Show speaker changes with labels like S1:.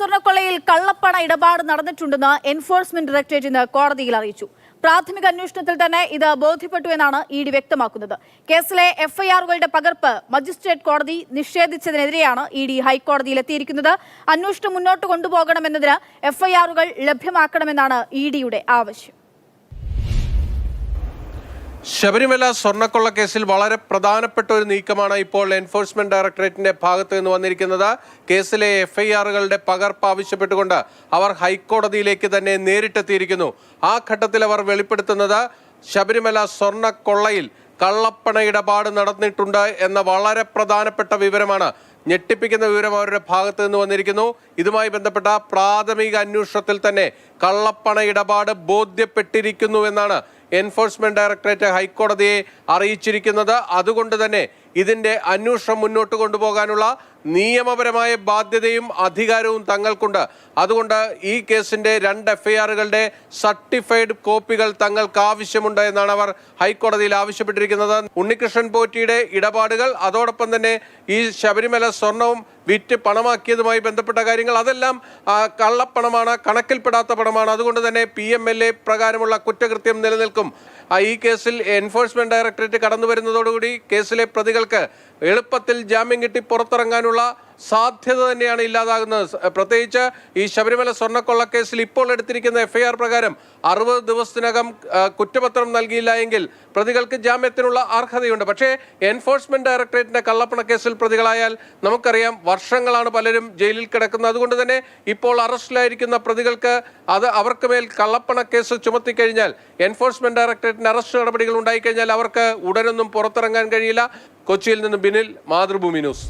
S1: സ്വർണക്കൊള്ളയിൽ കള്ളപ്പണ ഇടപാട് നടന്നിട്ടുണ്ടെന്ന് enforcement directorate ഇന്ന് കോടതിയിൽ അറിയിച്ചു. പ്രാഥമിക അന്വേഷണത്തിൽ തന്നെ ഇത് ബോധ്യപ്പെട്ടു എന്നാണ് ഇ ഡി വ്യക്തമാക്കുന്നത്. കേസിലെ എഫ്ഐആറുകളുടെ പകർപ്പ് മജിസ്ട്രേറ്റ് കോടതി നിഷേധിച്ചതിനെതിരെയാണ് ഇ ഡി ഹൈക്കോടതിയിൽ എത്തിയിരിക്കുന്നത്. അന്വേഷണം മുന്നോട്ട് കൊണ്ടുപോകണമെന്നതിന് എഫ്ഐആറുകൾ ലഭ്യമാക്കണമെന്നാണ് ഇ ഡിയുടെ ആവശ്യം.
S2: ശബരിമല സ്വർണക്കൊള്ള കേസിൽ വളരെ പ്രധാനപ്പെട്ട ഒരു നീക്കമാണ് ഇപ്പോൾ എൻഫോഴ്സ്മെന്റ് ഡയറക്ടറേറ്റിന്റെ ഭാഗത്ത് നിന്ന് വന്നിരിക്കുന്നത്. കേസിലെ എഫ്ഐആറുകളുടെ പകർപ്പ് ആവശ്യപ്പെട്ടുകൊണ്ട് അവർ ഹൈക്കോടതിയിലേക്ക് തന്നെ നേരിട്ടെത്തിയിരിക്കുന്നു. ആ ഘട്ടത്തിൽ അവർ വെളിപ്പെടുത്തുന്നത് ശബരിമല സ്വർണക്കൊള്ളയിൽ കള്ളപ്പണ ഇടപാട് നടന്നിട്ടുണ്ട് എന്ന വളരെ പ്രധാനപ്പെട്ട വിവരമാണ് ഞെട്ടിപ്പിക്കുന്ന വിവരം അവരുടെ ഭാഗത്ത് നിന്ന് വന്നിരിക്കുന്നു. ഇതുമായി ബന്ധപ്പെട്ട പ്രാഥമിക അന്വേഷണത്തിൽ തന്നെ കള്ളപ്പണ ഇടപാട് ബോധ്യപ്പെട്ടിരിക്കുന്നു എന്നാണ് എൻഫോഴ്സ്മെന്റ് ഡയറക്ടറേറ്റ് ഹൈക്കോടതിയെ അറിയിച്ചിരിക്കുന്നത്. അതുകൊണ്ട് തന്നെ ഇതിന്റെ അന്വേഷണം മുന്നോട്ട് കൊണ്ടുപോകാനുള്ള നിയമപരമായ ബാധ്യതയും അധികാരവും തങ്ങൾക്കുണ്ട്. അതുകൊണ്ട് ഈ കേസിന്റെ രണ്ട് എഫ്ഐആറുകളുടെ സർട്ടിഫൈഡ് കോപ്പികൾ തങ്ങൾക്ക് ആവശ്യമുണ്ട് എന്നാണ് അവർ ഹൈക്കോടതിയിൽ ആവശ്യപ്പെട്ടിരിക്കുന്നത്. ഉണ്ണികൃഷ്ണൻ പോറ്റിയുടെ ഇടപാടുകൾ അതോടൊപ്പം തന്നെ ഈ ശബരിമല സ്വർണവും വിറ്റ് പണമാക്കിയതുമായി ബന്ധപ്പെട്ട കാര്യങ്ങൾ അതെല്ലാം കള്ളപ്പണമാണ് കണക്കിൽപ്പെടാത്ത പണമാണ്. അതുകൊണ്ട് തന്നെ പി എം എൽ എ പ്രകാരമുള്ള കുറ്റകൃത്യം നിലനിൽക്കും. ഈ കേസിൽ എൻഫോഴ്സ്മെന്റ് ഡയറക്ടറേറ്റ് കടന്നു വരുന്നതോടുകൂടി കേസിലെ പ്രതികൾക്ക് എളുപ്പത്തിൽ ജാമ്യം കിട്ടി പുറത്തിറങ്ങാനുള്ള സാധ്യത തന്നെയാണ് ഇല്ലാതാകുന്നത്. പ്രത്യേകിച്ച് ഈ ശബരിമല സ്വർണക്കൊള്ള കേസിൽ ഇപ്പോൾ എടുത്തിരിക്കുന്ന എഫ്ഐആർ പ്രകാരം അറുപത് ദിവസത്തിനകം കുറ്റപത്രം നൽകിയില്ല എങ്കിൽ പ്രതികൾക്ക് ജാമ്യത്തിനുള്ള അർഹതയുണ്ട്. പക്ഷേ എൻഫോഴ്സ്മെന്റ് ഡയറക്ടറേറ്റിന്റെ കള്ളപ്പണ കേസിൽ പ്രതികളായാൽ നമുക്കറിയാം വർഷങ്ങളാണ് പലരും ജയിലിൽ കിടക്കുന്നത്. അതുകൊണ്ട് തന്നെ ഇപ്പോൾ അറസ്റ്റിലായിരിക്കുന്ന പ്രതികൾക്ക് അത് അവർക്ക് മേൽ കള്ളപ്പണ കേസ് ചുമത്തിക്കഴിഞ്ഞാൽ എൻഫോഴ്സ്മെന്റ് ഡയറക്ടറേറ്റിന്റെ അറസ്റ്റ് നടപടികൾ ഉണ്ടായിക്കഴിഞ്ഞാൽ അവർക്ക് ഉടനൊന്നും പുറത്തിറങ്ങാൻ കഴിയില്ല. കൊച്ചിയിൽ നിന്ന് ബിനിൽ മാതൃഭൂമി ന്യൂസ്.